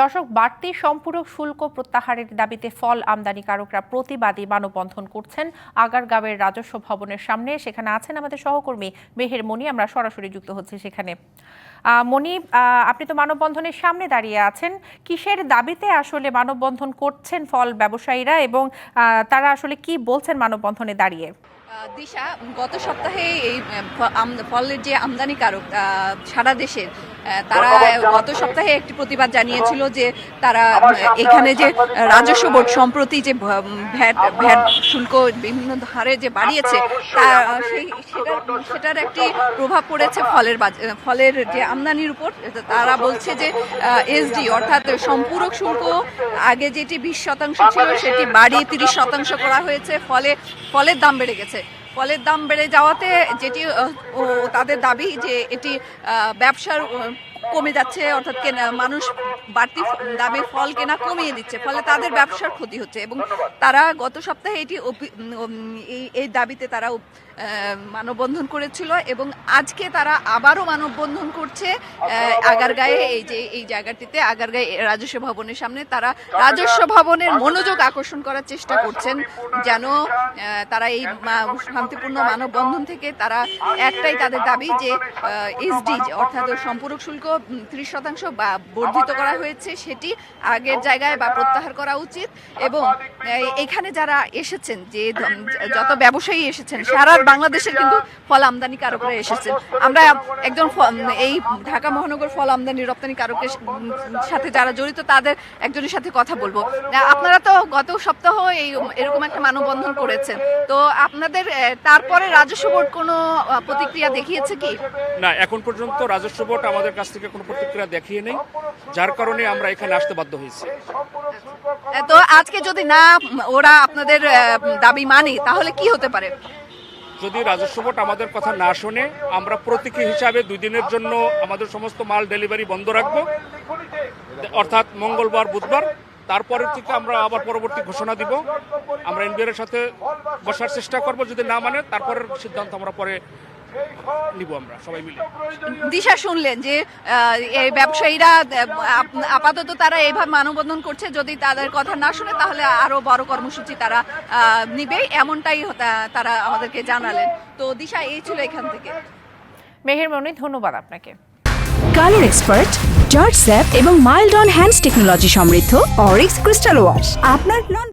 দর্শক, বাড়তি সম্পূরক শুল্ক প্রত্যাহারের দাবিতে ফল আমদানিকারকরা প্রতিবাদী মানববন্ধন করছেন আগারগাঁওয়ের রাজস্ব ভবনের সামনে। সেখানে আছেন আমাদের সহকর্মী মেহের মনি আমরা সরাসরি যুক্ত হচ্ছি সেখানে। মনি আপনি তো মানববন্ধনের সামনে দাঁড়িয়ে আছেন। কিসের দাবিতে আসলে মানববন্ধন করছেন ফল ব্যবসায়ীরা এবং তারা আসলে কি বলছেন মানববন্ধনে দাঁড়িয়ে? দিশা গত সপ্তাহে এই ফলের যে আমদানিকারক সারা দেশের তারা গত সপ্তাহে একটি প্রতিবাদ জানিয়েছিল যে তারা এখানে যে রাজস্ব বোর্ড সম্প্রতি যে ভ্যাট ভ্যাট শুল্ক বিভিন্ন হারে যে বাড়িয়েছে তা সেই সেটার সেটার একটি প্রভাব পড়েছে ফলের ফলের যে আমদানির উপর। তারা বলছে যে এসডি অর্থাৎ সম্পূরক শুল্ক আগে যেটি বিশ শতাংশ ছিল সেটি বাড়িয়ে তিরিশ শতাংশ করা হয়েছে। ফলে ফলের দাম বেড়ে গেছে। ফলের দাম বেড়ে যাওয়াতে যেটি ও তাদের দাবি যে এটি আহ, ব্যবসার কমে যাচ্ছে অর্থাৎ কেনা মানুষ বাড়তি দামে ফল কেনা কমিয়ে দিচ্ছে ফলে তাদের ব্যবসার ক্ষতি হচ্ছে এবং তারা গত সপ্তাহে এটি এই দাবিতে তারা মানববন্ধন করেছিল এবং আজকে তারা আবারও মানববন্ধন করছে। আগারগাঁয়ে এই যে এই জায়গাটিতে আগারগাঁয়ে রাজস্ব ভবনের সামনে তারা রাজস্ব ভবনের মনোযোগ আকর্ষণ করার চেষ্টা করছেন যেন তারা এই শান্তিপূর্ণ মানববন্ধন থেকে তারা একটাই তাদের দাবি যে এসডি অর্থাৎ সম্পূরক শুল্ক ত্রিশ শতাংশ বা বর্ধিত করা হয়েছে সেটি আগের জায়গায় বা প্রত্যাহার করা উচিত। এবং এখানে যারা এসেছেন যে যত ব্যবসায়ী এসেছেন সারা বাংলাদেশের কিন্তু ফল আমদানি কারকরা এসেছেন আমরা একজন এই ঢাকা মহানগর ফল আমদানি রপ্তানি কারকের সাথে যারা জড়িত তাদের একজনের সাথে কথা বলব। আপনারা তো গত সপ্তাহ এই এরকম একটা মানববন্ধন করেছেন তো আপনাদের তারপরে রাজস্ব বোর্ড কোনো প্রতিক্রিয়া দেখিয়েছে কি? না এখন পর্যন্ত রাজস্ব বোর্ড আমাদের কাছ থেকে কোনো প্রতিক্রিয়া দেখিয়ে নেই যার কারণে আমরা এখানে আসতে বাধ্য হয়েছি। তো আজকে যদি না ওরা আপনাদের দাবি মানে তাহলে কি হতে পারে? যদি রাজস্ব বোর্ড আমাদের কথা না শোনে, আমরা প্রতীকী হিসাবে দুই দিনের জন্য আমাদের সমস্ত মাল ডেলিভারি বন্ধ রাখব। অর্থাৎ মঙ্গলবার, বুধবার। তারপরের থেকে আমরা আবার পরবর্তী ঘোষণা দিব। আমরা এনবিআর এর সাথে বসার চেষ্টা করব, যদি না মানে। তারপরের সিদ্ধান্ত আমরা পরে নিব আমরা সবাই মিলে। দিশা শুনলেন যে এই ব্যবসায়ীরা আপাতত তারা এইভাবে মানববন্ধন করছে যদি তাদের কথা না শুনে তাহলে আরও বড় কর্মসূচি তারা নিবে এমনটাই তারা আমাদেরকে জানালেন। তো দিশা এই ছিল এখান থেকে। মেহের মনি ধন্যবাদ আপনাকে। কালার এক্সপার্ট জর্জ স্যাপ এবং মাইল্ড অন হ্যান্ডস টেকনোলজি সমৃদ্ধ অরিক্স ক্রিস্টাল ওয়াশ। আপনার নন